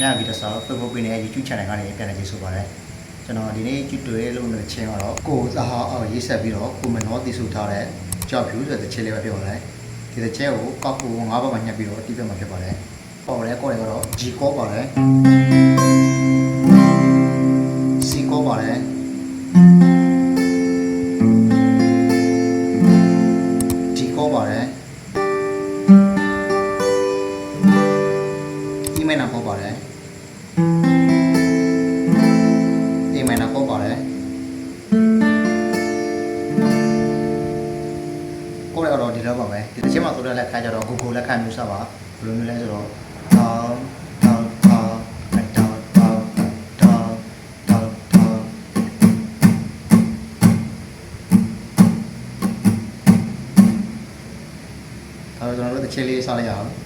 ညဗီဒီယိုဆော Facebook page နဲ့ YouTube channel ကနေပြန်လည်ကြည့်ဆိုပါရစေကျွန်တော်ဒီနေ့ tutorial လုပ်နေတဲ့ချင်းကတော့ကိုယ်စားအောင်ရေးဆက်ပြီးတော့ကိုမနောတည်ဆူထားတဲ့ကြောက်ဖြူဆိုတဲ့ချင်းလေးပဲပြောပါတယ်ဒီတဲ့ချင်းကိုကောက်ကို၅ဘက်မှာညှက်ပြီးတော့တီးပြမှာဖြစ်ပါတယ်ပေါ်လဲကောက်တယ်ကတော့ G ကောပါတယ် C ကောပါတယ် G ကောပါတယ် မနာကောပါတယ် A မနာကောပါတယ်ကိုယ်ကတော့ဒီလောက်ပါပဲဒီတစ်ချက်မှဆိုတဲ့လက်ခါကျတော့ Google လက်ခါမျိုးစပါဘယ်လိုမျိုးလဲဆိုတော့ down down down down down down down down ဒါတော့ကျွန်တော်တို့တစ်ချက်လေးစလိုက်ရအောင်